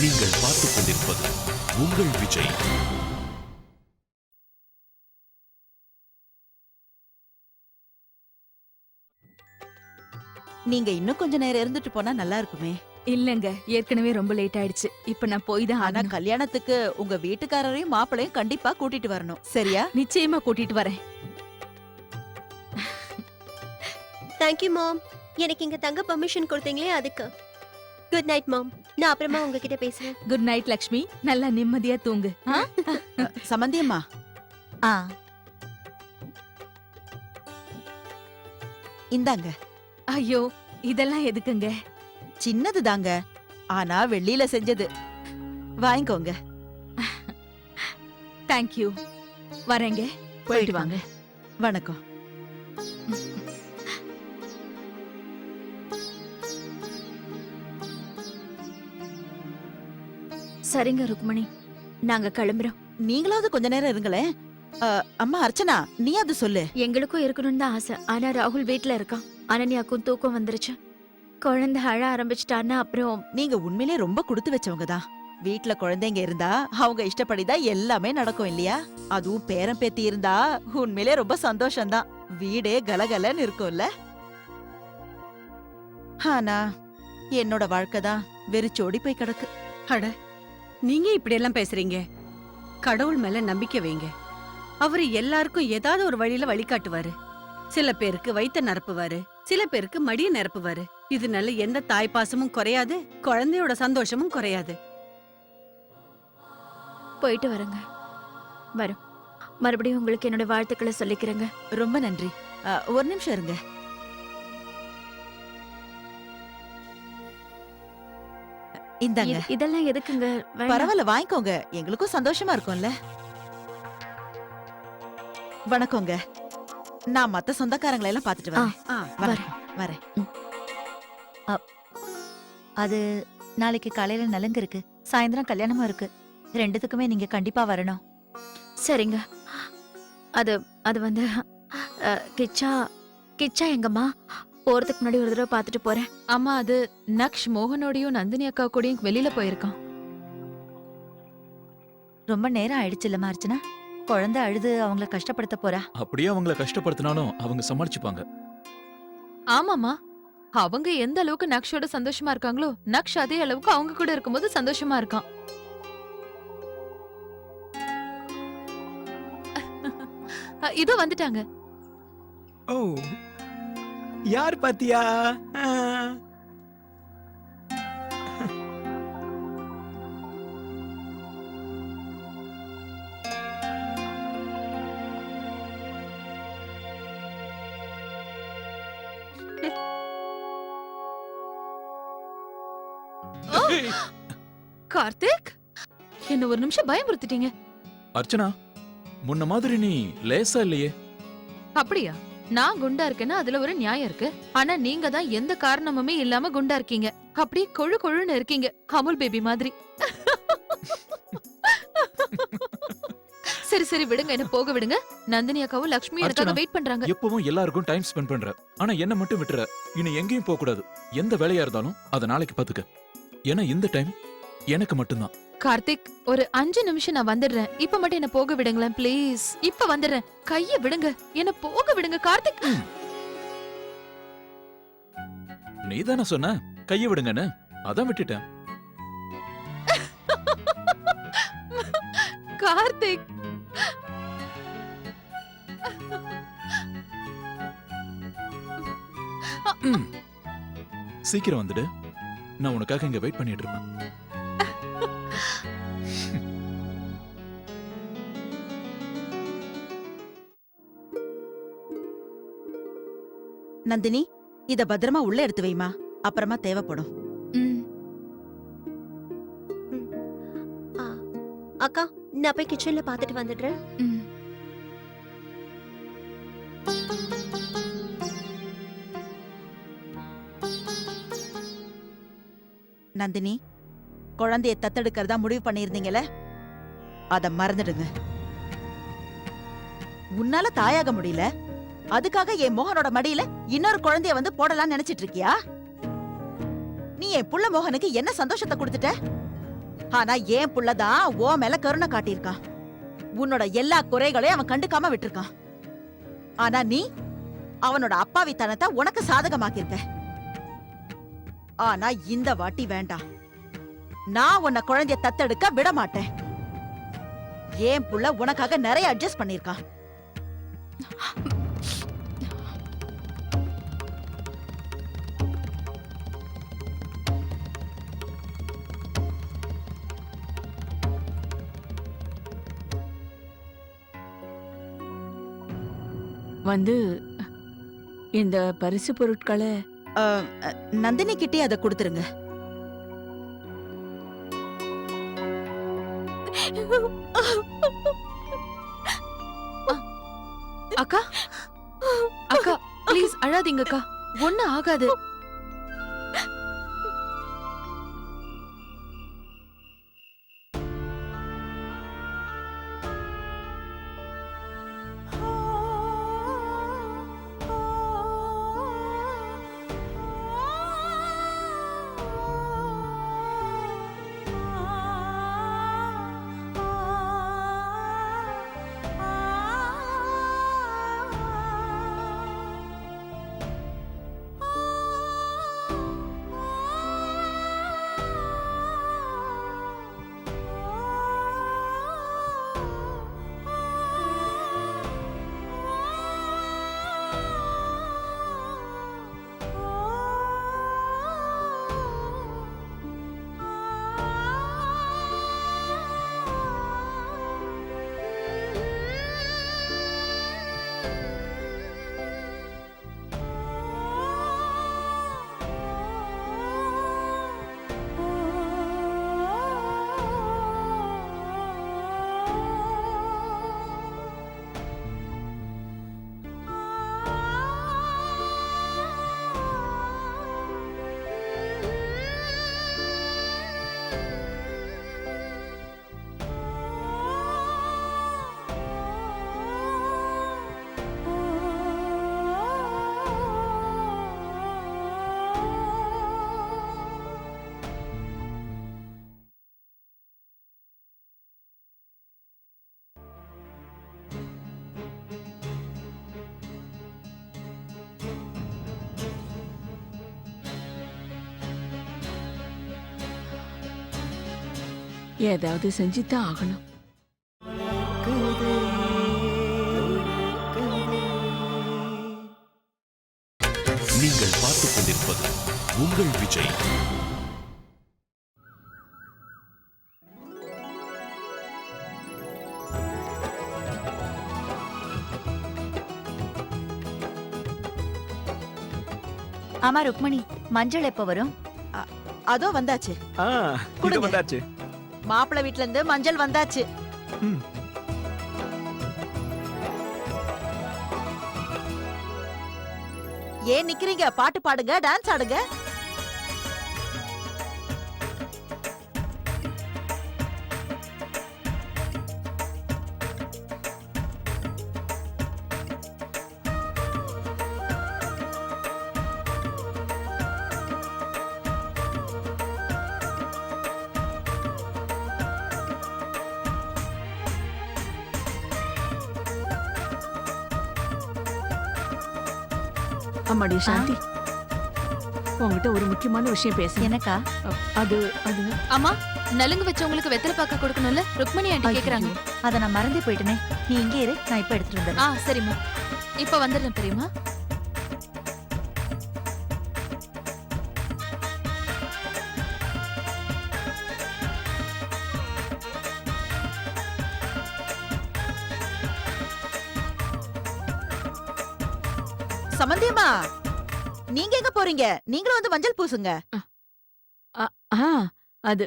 நீங்கள் பார்த்துக் கொண்டிருப்பது உங்கள் விஜய். நீங்க இன்னும் கொஞ்ச நேரம் இருந்துட்டு போனா நல்லா இருக்குமே. இல்லங்க ஏற்கனவே ரொம்ப லேட் ஆயிடுச்சு. இப்ப நான் போய் தான் ஆனா கல்யாணத்துக்கு உங்க வீட்டுக்காரரையும் மாப்பிளையும் கண்டிப்பா கூட்டிட்டு வரணும். சரியா? நிச்சயமா கூட்டிட்டு வரேன். தேங்க்யூ மாம் எனக்கு இங்க தங்க பர்மிஷன் கொடுத்தீங்களே அதுக்கு. குட் நைட் மாம் நான் அப்புறமா உங்ககிட்ட பேசுறேன். குட் நைட் லக்ஷ்மி நல்லா நிம்மதியா தூங்கு. ஆ? சம்பந்தியம்மா ஆ. இந்தாங்க. ஐயோ இதெல்லாம் எதுக்குங்க? சின்னது தாங்க ஆனா வெள்ளியில செஞ்சது. வாங்கிக்கோங்க. தேங்க்யூ வரேங்க. போயிட்டு வாங்க. வணக்கம். சரிங்க ருக்மணி. நாங்க கிளம்புறோம். நீங்களாவது கொஞ்ச நேரம் இருங்களேன். அம்மா அர்ச்சனா நீ அது சொல்லு. எங்களுக்கும் இருக்கணும்னு தான் ஆசை. ஆனா ராகுல் வீட்ல இருக்கான். அனன்யாக்கும் தூக்கம் வந்துருச்சு. குழந்தை அழ ஆரம்பிச்சிட்டான்னா அப்புறம் நீங்க உண்மையிலே ரொம்ப கொடுத்து வச்சவங்க தான். வீட்ல குழந்தைங்க இருந்தா அவங்க இஷ்டப்படிதான் எல்லாமே நடக்கும் இல்லையா? அதுவும் பேரன் பேத்தி இருந்தா உண்மையிலே ரொம்ப சந்தோஷம்தான் வீடே கலகலன்னு இருக்கும்ல. ஆனா என்னோட வாழ்க்கை தான் வெறிச்சோடி போய் கிடக்கு. அட நீங்க இப்படி எல்லாம் பேசுறீங்க? கடவுள் மேல நம்பிக்கை வைங்க. அவரு எல்லாருக்கும் ஏதாவது ஒரு வழியில வழிகாட்டுவாரு. சில பேருக்கு வயித்த நிரப்புவாரு. சில பேருக்கு மடிய நிரப்புவாரு. இதனால எந்த தாய் பாசமும் குறையாது குழந்தையோட சந்தோஷமும் குறையாது. போயிட்டு வரேங்க. வரும். மறுபடியும் உங்களுக்கு என்னோட வாழ்த்துக்களை சொல்லிக்கிறேங்க. ரொம்ப நன்றி. ஒரு நிமிஷம் இருங்க. இந்தாங்க. இது- இதெல்லாம் எதுக்குங்க? வேண்டாம். பரவாயில்ல வாங்கிக்கோங்க. எங்களுக்கும் சந்தோஷமா இருக்கும்ல. வணக்கங்க. நான் மத்த சொந்தக்காரங்களை எல்லாம் பாத்துட்டு வரேன். ஆ, வரேன். வரேன் அது நாளைக்கு காலையில நலங்கு இருக்கு. சாயந்தரம் கல்யாணமும் இருக்கு. ரெண்டுத்துக்குமே நீங்க கண்டிப்பா வரணும். சரிங்க. அது அது வந்து கிச்சா கிச்சா எங்கம்மா? போறதுக்கு முன்னாடி ஒரு தடவை பார்த்துட்டு போறேன். அம்மா அது நக்ஷ் மோகனோடையும் நந்தினி அக்கா கூடயும் வெளியில போயிருக்கான். ரொம்ப நேரம் ஆயிடுச்சு இல்லம்மா அர்ச்சனா. குழந்தை அழுது அவங்கள கஷ்டப்படுத்த போறா? அப்படியே அவங்கள கஷ்டப்படுத்தினாலும் அவங்க சமாளிச்சுப்பாங்க. ஆமாமா அவங்க எந்த அளவுக்கு நக்ஷோட சந்தோஷமா இருக்காங்களோ நக்ஷ் அதே அளவுக்கு அவங்க கூட இருக்கும்போது சந்தோஷமா இருக்கான். இதோ வந்துட்டாங்க. ஓ. யார் பாத்தியா. கார்த்திக்? என்ன ஒரு நிமிஷம் பயமுறுத்திட்டீங்க? அர்ச்சனா முன்ன மாதிரி நீ லேசா இல்லையே. அப்படியா? நான் குண்டா இருக்கேன்னா அதுல ஒரு நியாயம் இருக்கு. ஆனா நீங்க தான் எந்த காரணமுமே இல்லாம குண்டா இருக்கீங்க. அப்படியே கொழு கொழுன்னு இருக்கீங்க. அமுல் பேபி மாதிரி. சரி சரி விடுங்க. என்ன போக விடுங்க. நந்தினி அக்காவும் லக்ஷ்மி எனக்காக. வெயிட் பண்றாங்க. எப்பவும் எல்லாருக்கும் டைம் ஸ்பெண்ட் பண்ற. ஆனா என்ன மட்டும் விட்டுற. இனி எங்கேயும் போக கூடாது எந்த வேலையா இருந்தாலும் அத நாளைக்கு பாத்துக்க ஏன்னா இந்த டைம் எனக்கு மட்டும்தான். கார்த்திக் ஒரு அஞ்சு நிமிஷம் நான் வந்துடுறேன். இப்ப மட்டும் என்ன போக விடுங்களேன் ப்ளீஸ் இப்ப வந்துடுறேன். கைய விடுங்க. என்ன போக விடுங்க கார்த்திக். நீ தானே சொன்ன? கைய விடுங்கன்னு. அதான் விட்டுட்டேன். கார்த்திக். சீக்கிரம் வந்துடு. நான் உனக்காக இங்க வெயிட் பண்ணிட்டு இருப்பேன். நந்தினி இத பத்திரமா உள்ள எடுத்து வைமா. அப்புறமா தேவைப்படும். அக்கா நான் போய் கிச்சன்ல பார்த்துட்டு வந்துடுறேன். நந்தினி குழந்தைய தத்தெடுக்கிறதா முடிவு பண்ணியிருந்தீங்கல்ல அத மறந்துடுங்க. உன்னால தாயாக முடியல. அதுக்காக என் மோகனோட மடியில இன்னொரு குழந்தைய வந்து போடலாம்னு நினைச்சிட்டு இருக்கியா? நீ என் புள்ள மோகனுக்கு என்ன சந்தோஷத்தை கொடுத்துட்ட? ஆனா என் புள்ளதான் ஓ மேல கருணை காட்டியிருக்கான் உன்னோட எல்லா குறைகளையும் அவன் கண்டுக்காம விட்டுருக்கான். ஆனா நீ அவனோட அப்பாவித்தனத்தை உனக்கு சாதகமாக்கியிருக்க. ஆனா இந்த வாட்டி வேண்டாம். நான் உன்னை குழந்தைய தத்தெடுக்க விட மாட்டேன் ஏன் புள்ள உனக்காக நிறைய அட்ஜஸ்ட் பண்ணிருக்கான் வந்து இந்த பரிசு பொருட்களை நந்தினி கிட்டே அதை கொடுத்துருங்க. அக்கா அக்கா ப்ளீஸ் அழாதீங்க அக்கா ஒண்ணு ஆகாது. ஏதாவது செஞ்சுதான் ஆகணும். நீங்கள் பார்த்துக் கொண்டிருப்பது உங்கள் விஜய். ஆமா ருக்மணி மஞ்சள் எப்ப வரும்? அதோ வந்தாச்சு. கொடுங்க. வந்தாச்சு. மாப்பிள்ளை வீட்ல இருந்து மஞ்சள் வந்தாச்சு. ஏன் நிக்கிறீங்க? பாட்டு பாடுங்க டான்ஸ் ஆடுங்க. அம்மாடி சாந்தி. உங்ககிட்ட ஒரு முக்கியமான விஷயம் பேச எனக்கா அது அது. அம்மா நலுங்கு வச்சவங்களுக்கு வெத்தலை பாக்க கொடுக்கணும்ல? ருக்மணி ஆண்டி கேக்குறாங்க. அத நான் மறந்தே போயிட்டேனே. நீ இங்கே இரு நான் இப்ப எடுத்துட்டு வந்துடுறேன். ஆ சரிம்மா. இப்ப வந்துடுறேன் தெரியுமா சமந்தியம்மா நீங்க எங்க போறீங்க? நீங்களும் வந்து மஞ்சள் பூசுங்க. ஆ அது.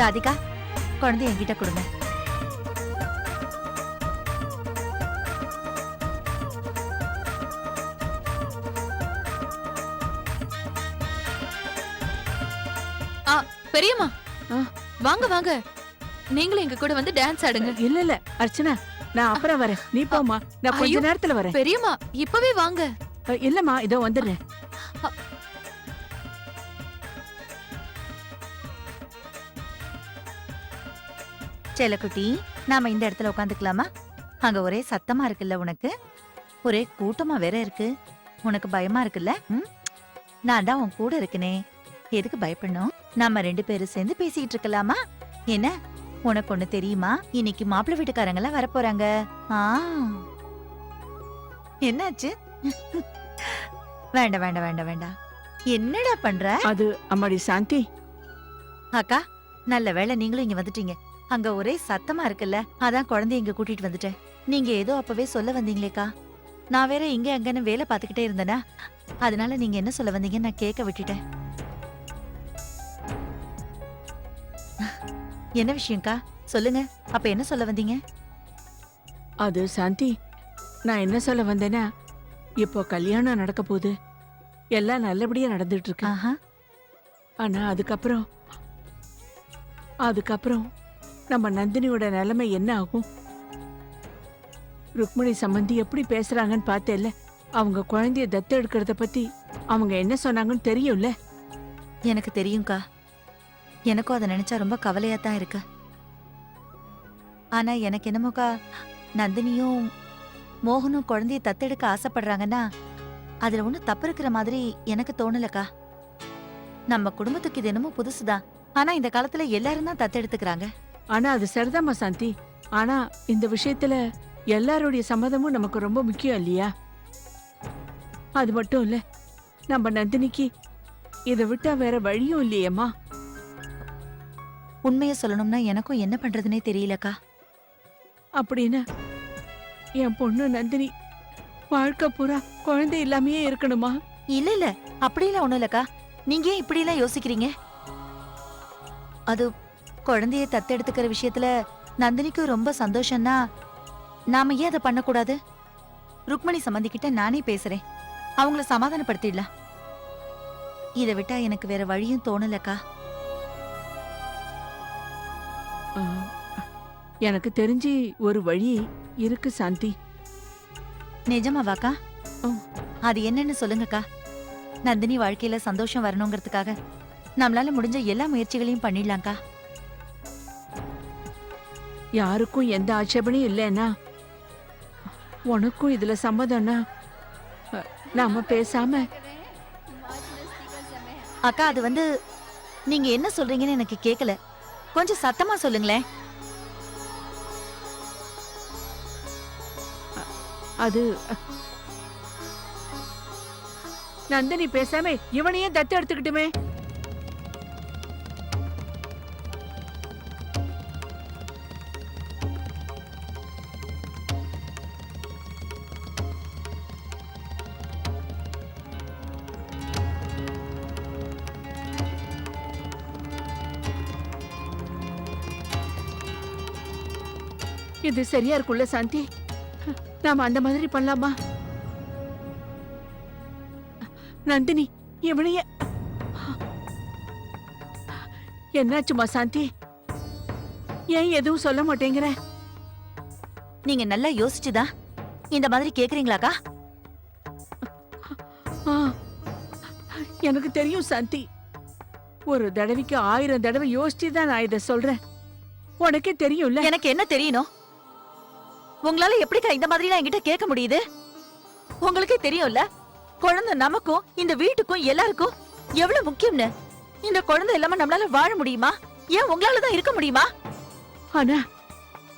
ராதிகா குழந்தை என்கிட்ட கொடுங்க. பெரியம்மா. ஆ. வாங்க வாங்க. நீங்களும் எங்க கூட வந்து டான்ஸ் ஆடுங்க. இல்ல இல்ல. அர்ச்சனா நான் அப்புறம் வரேன். நீ போமா நான் கொஞ்ச நேரத்துல வரேன். பெரியம்மா இப்பவே வாங்க. இல்லம்மா இதோ வந்துடுறேன். செல்லக்குட்டி நாம இந்த இடத்துல உட்காந்துக்கலாமா அங்க ஒரே சத்தமா இருக்குல்ல உனக்கு? ஒரே கூட்டமா வேற இருக்கு. உனக்கு பயமா இருக்குல்ல? நான் தான் உன் கூட இருக்கனே. எதுக்கு பயப்படணும்? நாம ரெண்டு பேரும் சேர்ந்து பேசிட்டு இருக்கலாமா? என்ன? உனக்கு ஒண்ணு தெரியுமா? இன்னைக்கு மாப்பிள்ளை வீட்டுக்காரங்க எல்லாம் வரப்போறாங்க. ஆ. என்னாச்சு? வேண்டாம் வேண்டாம் வேண்டாம் வேண்டாம். என்னடா பண்ற? அது அம்மாடி சாந்தி. அக்கா நல்ல வேளை நீங்களும் இங்க வந்துட்டீங்க. அங்க ஒரே சத்தமா இருக்குல்ல? அதான் குழந்தைய இங்க கூட்டிட்டு வந்துட்டேன். நீங்க ஏதோ அப்பவே சொல்ல வந்தீங்களேக்கா. நான் வேற இங்க அங்கன்னு வேலை பார்த்துக்கிட்டே இருந்தேனா? அதனால நீங்க என்ன சொல்ல வந்தீங்கன்னு நான் கேட்க விட்டுட்டேன். என்ன விஷயம்க்கா? சொல்லுங்க. அப்ப என்ன சொல்ல வந்தீங்க? அது சாந்தி நான் என்ன சொல்ல வந்தேன்னா இப்போ கல்யாணம் நடக்க போகுது. எல்லாம் நல்லபடியா நடந்துட்டு இருக்கு. ஆஹா. ஆனா அதுக்கப்புறம் அதுக்கப்புறம் நம்ம நந்தினியோட நிலைமை என்ன ஆகும்? ருக்மிணி சம்பந்தி எப்படி பேசுறாங்கன்னு பார்த்தேல்ல. அவங்க குழந்தைய தத்து எடுக்கிறத பத்தி அவங்க என்ன சொன்னாங்கன்னு தெரியும்ல? எனக்கு தெரியும்க்கா. எனக்கும் அதை நினைச்சா ரொம்ப கவலையா தான் இருக்கு. ஆனா எனக்கு என்னமோக்கா நந்தினியும் மோகனும் குழந்தைய தத்தெடுக்க ஆசைப்படுறாங்கன்னா அதுல ஒண்ணு தப்பு இருக்கிற மாதிரி எனக்கு தோணலக்கா. நம்ம குடும்பத்துக்கு இது என்னமோ புதுசுதான். ஆனா இந்த காலத்துல எல்லாரும் தான் தத்தெடுத்துக்கிறாங்க ஆனா அது சரிதாம்மா சாந்தி. ஆனா இந்த விஷயத்துல எல்லாருடைய சம்மதமும் நமக்கு ரொம்ப முக்கியம் இல்லையா? அது மட்டும் இல்ல நம்ம நந்தினிக்கு இதை விட்டா வேற வழியும் இல்லையேம்மா. உண்மையை சொல்லணும்னா எனக்கும் என்ன பண்றதுனே தெரியலக்கா. அப்படின்னு என் பொண்ணு நந்தினி வாழ்க்கை பூரா குழந்தை இல்லாமயே இருக்கணுமா? இல்ல இல்ல அப்படியெல்லாம் ஒண்ணும் இல்லக்கா. நீங்க ஏன் இப்படி எல்லாம் யோசிக்கிறீங்க? அது குழந்தைய தத்தெடுத்துக்கிற விஷயத்துல நந்தினிக்கு ரொம்ப சந்தோஷம்னா நாம ஏன் அதை பண்ணக்கூடாது? ருக்மணி சம்பந்திக்கிட்ட நானே பேசுறேன். அவங்கள சமாதானப்படுத்திடலாம். இதை விட்டா எனக்கு வேற வழியும் தோணலக்கா. எனக்கு தெரிஞ்சு ஒரு வழி இருக்கு சாந்தி. நிஜமாவாக்கா. அது என்னன்னு சொல்லுங்கக்கா. நந்தினி வாழ்க்கையில சந்தோஷம் வரணுங்கிறதுக்காக நம்மளால முடிஞ்ச எல்லா முயற்சிகளையும் பண்ணிடலாம்க்கா. யாருக்கும் எந்த ஆட்சேபனையும் இல்லைன்னா உனக்கும் இதுல சம்மதம்னா நாம பேசாம. அக்கா அது வந்து நீங்க என்ன சொல்றீங்கன்னு எனக்கு கேக்கல. கொஞ்சம் சத்தமா சொல்லுங்களேன். அது நந்தினி பேசாம இவனையே தத்து எடுத்துக்கிட்டுமே. இது சரியா இருக்குல்ல சாந்தி? நாம அந்த மாதிரி பண்ணலாமா? நந்தினி இவனைய என்னாச்சுமா சாந்தி? ஏன் எதுவும் சொல்ல மாட்டேங்கிற? நீங்க நல்லா யோசிச்சுதா இந்த மாதிரி கேக்குறீங்களாக்கா? எனக்கு தெரியும் சாந்தி. ஒரு தடவைக்கு ஆயிரம் தடவை யோசிச்சு தான் நான் இதை சொல்றேன். உனக்கே தெரியும்ல? எனக்கு என்ன தெரியணும்? உங்களால எப்படிக்கா இந்த மாதிரி என்கிட்ட கேட்க முடியுது? உங்களுக்கே தெரியும்ல குழந்தை நமக்கும் இந்த வீட்டுக்கும் எல்லாருக்கும் எவ்வளவு முக்கியம்னு? இந்த குழந்தை இல்லாம நம்மளால வாழ முடியுமா? ஏன் உங்களால தான் இருக்க முடியுமா? ஆனா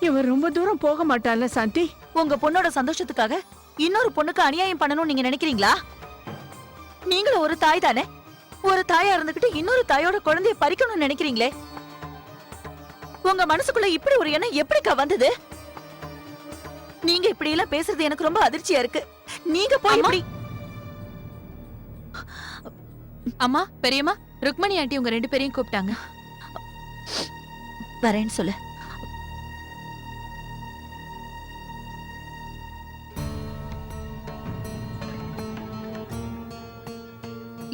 இவன் ரொம்ப தூரம் போக மாட்டான்ல சாந்தி. உங்க பொண்ணோட சந்தோஷத்துக்காக இன்னொரு பொண்ணுக்கு அநியாயம் பண்ணணும்னு நீங்க நினைக்கிறீங்களா? நீங்களும் ஒரு தாய் தானே? ஒரு தாயா இருந்துகிட்டு இன்னொரு தாயோட குழந்தைய பறிக்கணும்னு நினைக்கிறீங்களே? உங்க மனசுக்குள்ள இப்படி ஒரு எண்ணம் எப்படிக்கா வந்தது? நீங்க இப்படி எல்லாம் பேசுறது எனக்கு ரொம்ப அதிர்ச்சியா இருக்கு. நீங்க போய் அம்மா. இப்படி அம்மா பெரியம்மா ருக்மணி ஆண்டி உங்க ரெண்டு பேரையும் கூப்பிட்டாங்க. வரேன்னு சொல்லு.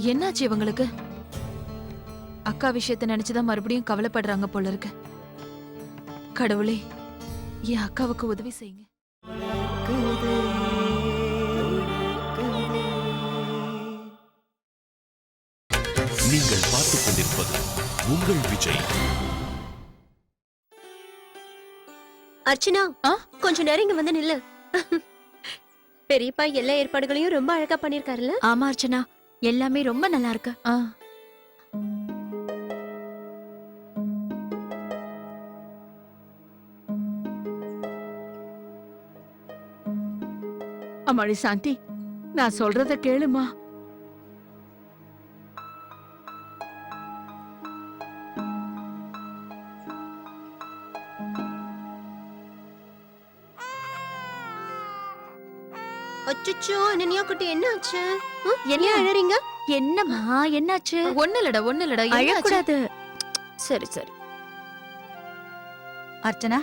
என்னாச்சு இவங்களுக்கு? அக்கா விஷயத்த நினைச்சுதான் மறுபடியும் கவலைப்படுறாங்க போல இருக்கு. கடவுளே என் அக்காவுக்கு உதவி செய்யுங்க. நீங்கள் பார்த்துக் கொண்டிருப்பது உங்கள் விஜய். அர்ச்சனா ஆ? கொஞ்ச நேரம் இங்க வந்து நில்லு. பெரியப்பா எல்லா ஏற்பாடுகளையும் ரொம்ப அழகா பண்ணிருக்காருல்ல? ஆமா அர்ச்சனா. எல்லாமே ரொம்ப நல்லா இருக்கு. ஆ. அம்மாடி சாந்தி நான் சொல்றத கேளுமா? அச்சச்சோ அனன்யா குட்டி என்ன ஆச்சு? என்ன? அழறீங்க என்னம்மா என்னாச்சு ஒண்ணு இல்லடா ஒண்ணு இல்லடா? அழக்கூடாது சரி சரி அர்ச்சனா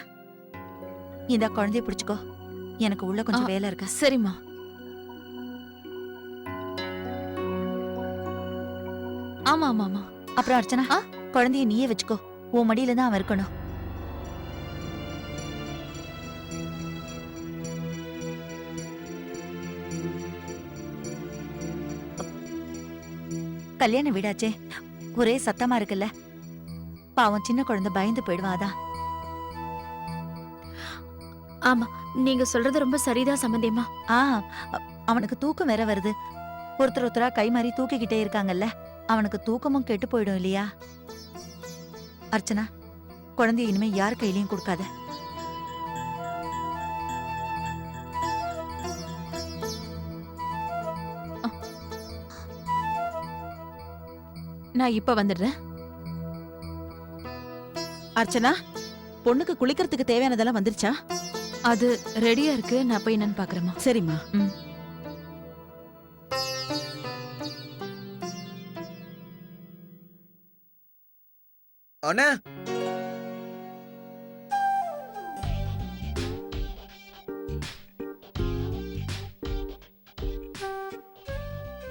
இந்த குழந்தைய பிடிச்சுக்கோ எனக்கு உள்ள கொஞ்சம். வேலை இருக்கு சரிம்மா ஆமா ஆமா ஆமா அப்புறம் அர்ச்சனா? குழந்தைய நீயே வச்சுக்கோ உன் மடியில தான் அவன் இருக்கணும் கல்யாண வீடாச்சே. ஒரே சத்தமா இருக்குல்ல. பாவம் சின்ன குழந்தை பயந்து போயிடுவாதான் ஆமா நீங்க சொல்றது ரொம்ப சரிதான் சம்பந்தியம்மா. ஆ அவனுக்கு தூக்கம் வேற வருது. ஒருத்தர் ஒருத்தரா கை மாறி தூக்கிக்கிட்டே இருக்காங்கல்ல. அவனுக்கு தூக்கமும் கெட்டு போயிடும் இல்லையா? அர்ச்சனா குழந்தைய இனிமே யார் கையிலயும் கொடுக்காத. நான் இப்ப வந்துடுறேன். அர்ச்சனா பொண்ணுக்கு குளிக்கிறதுக்கு தேவையானதெல்லாம் வந்துருச்சா? அது ரெடியா இருக்கு. நான் போய் என்னன்னு பாக்குறேம்மா. சரிம்மா. அண்ணா.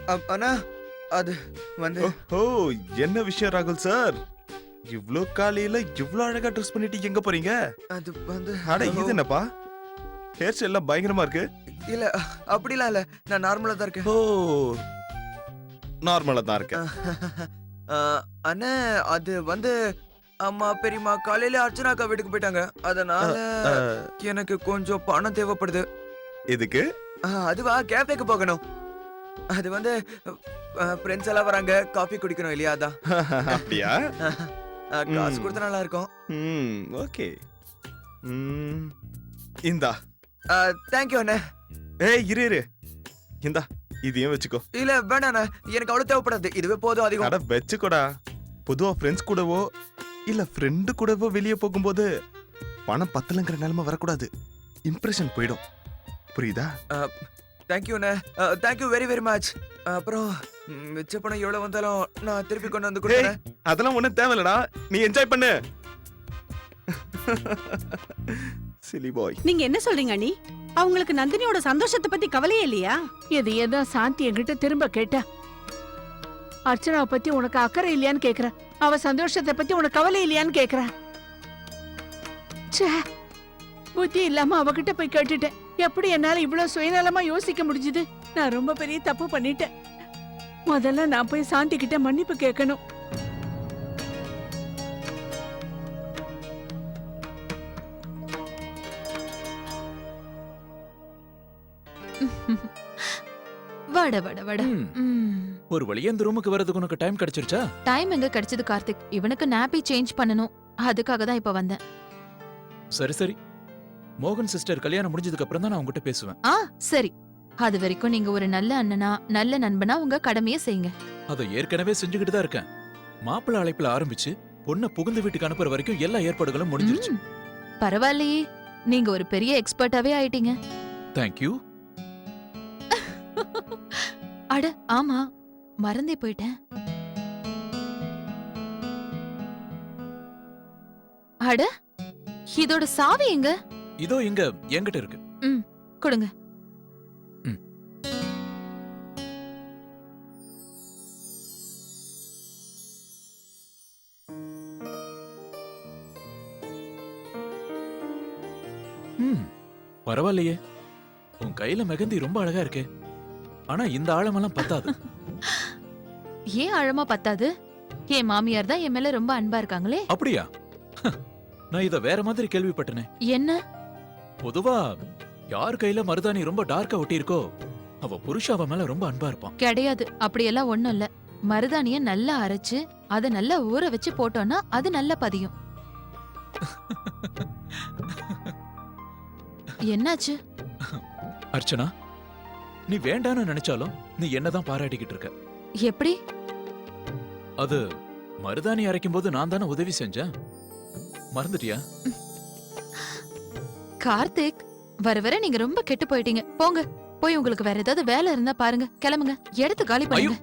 அ- அண்ணா. அது வந்து ஓ என்ன விஷயம் ராகுல் சார் இவ்ளோ காலையில இவ்ளோ அழகா ட்ரெஸ் பண்ணிட்டு எங்க போறீங்க? அது வந்து அட இது என்னப்பா? ஹேர் ஸ்டைல் எல்லாம் பயங்கரமா இருக்கு. இல்ல அப்படிலாம் இல்ல. நான் நார்மலா தான் இருக்கேன். ஓ நார்மலா தான் இருக்கேன். அண்ணா அது வந்து அம்மா பெரியம்மா காலையில அர்ச்சனா அக்கா வீட்டுக்கு போயிட்டாங்க. அதனால எனக்கு கொஞ்சம் பணம் தேவைப்படுது. எதுக்கு? அதுவா கேஃபேக்கு போகணும். அது வந்து ஃப்ரெண்ட்ஸ் எல்லாம் வராங்க. காஃபி குடிக்கணும் இல்லையா? அதான். அப்படியா? ஆ, காசு. கொடுத்தா நல்லா இருக்கும் ம் ஓகே. ம் இந்தா. தேங்க்யூ அண்ணே. ஏய் இரு இரு. இந்தா இதையும் வச்சுக்கோ. இல்ல வேணாம் அண்ணே. எனக்கு அவ்வளவு தேவைப்படாது. இதுவே போதும் அதிகம். அட வச்சுக்கோடா. பொதுவா ஃப்ரெண்ட்ஸ் கூடவோ இல்ல ஃப்ரெண்டு கூடவோ வெளியே போகும்போது பணம் பத்தலங்கிற நிலைமை வரக்கூடாது. இம்ப்ரெஷன் போயிடும். புரியுதா? தேங்க்யூ அண்ணே. தேங்க்யூ வெரி வெரி மச் அப்புறம் மிச்ச பணம் எவ்வளவு வந்தாலும் நான் திருப்பி கொண்டு வந்து கொடுக்குறேன். அதெல்லாம் ஒண்ணும் தேவையில்லடா. நீ என்ஜாய் பண்ணு. சிலி பாய் நீங்க என்ன சொல்றீங்க அண்ணி? அவங்களுக்கு நந்தினியோட சந்தோஷத்தை பத்தி கவலையே இல்லையா? இது ஏதான் சாந்தி என்கிட்ட திரும்ப கேட்டா? அர்ச்சனாவை பத்தி உனக்கு அக்கறை இல்லையான்னு கேக்குற. அவ சந்தோஷத்தை பத்தி உனக்கு கவலை இல்லையான்னு கேக்குற. ச்சே புத்தி இல்லாம அவகிட்ட போய் கேட்டுட்டேன். எப்படி என்னால இவ்வளவு சுயநலமா யோசிக்க முடிஞ்சுது? நான் ரொம்ப பெரிய தப்பு பண்ணிட்டேன். முதல்ல நான் போய் சாந்தி கிட்ட மன்னிப்பு கேட்கணும். வட வட வட. ஒரு வழியா இந்த ரூமுக்கு வரதுக்கு உனக்கு டைம் கிடைச்சிருச்சா? டைம் எங்க கிடைச்சது கார்த்திக்? இவனுக்கு நாப்பி சேஞ்ச் பண்ணணும். அதுக்காக தான் இப்ப வந்தேன். சரி சரி. மோகன் சிஸ்டர் கல்யாணம் முடிஞ்சதுக்கு அப்புறம் தான் நான் உங்ககிட்ட பேசுவேன். ஆ சரி. அது வரைக்கும் நீங்க ஒரு நல்ல அண்ணனா நல்ல நண்பனா உங்க கடமையை செய்யுங்க. அதை ஏற்கனவே செஞ்சுக்கிட்டு தான் இருக்கேன். மாப்பிள்ளை அழைப்புல ஆரம்பிச்சு பொண்ணை புகுந்த வீட்டுக்கு அனுப்புற வரைக்கும் எல்லா ஏற்பாடுகளும் முடிஞ்சிருச்சு. ம். பரவாயில்லையே. நீங்க ஒரு பெரிய எக்ஸ்பர்ட்டாவே ஆயிட்டீங்க. தேங்க்யூ அட ஆமா. மறந்தே போயிட்டேன். அட இதோட சாவி எங்க? இதோ இங்க என்கிட்ட இருக்கு. ம் கொடுங்க. ம். பரவாயில்லையே. உன் கையில மெகந்தி ரொம்ப அழகா இருக்கு. ஆனா இந்த ஆழமெல்லாம் பத்தாது. ஏன் ஆழமா பத்தாது? என் மாமியார் தான் என் மேல ரொம்ப அன்பா இருக்காங்களே. அப்படியா? நான் இத வேற மாதிரி கேள்விப்பட்டேனே. என்ன? பொதுவா யார் கையில மருதாணி ரொம்ப டார்க்கா ஒட்டி இருக்கோ அவ புருஷ அவ மேல ரொம்ப அன்பா இருப்பான். கிடையாது. அப்படியெல்லாம் ஒண்ணும் இல்ல. மருதாணிய நல்லா அரைச்சு அத நல்லா ஊற வச்சு போட்டோம்னா அது நல்லா பதியும். என்னாச்சு? அர்ச்சனா நீ வேண்டான்னு நினைச்சாலும் நீ என்னதான் பாராட்டிக்கிட்டு இருக்க. எப்படி? அது மருதாணி அரைக்கும் போது நான் தானே உதவி செஞ்சேன். மறந்துட்டியா? கார்த்திக் வர வர நீங்க ரொம்ப கெட்டு போயிட்டீங்க. போங்க போய் உங்களுக்கு வேற ஏதாவது வேலை இருந்தா பாருங்க. கிளம்புங்க. எடுத்து காலி பண்ணுங்க.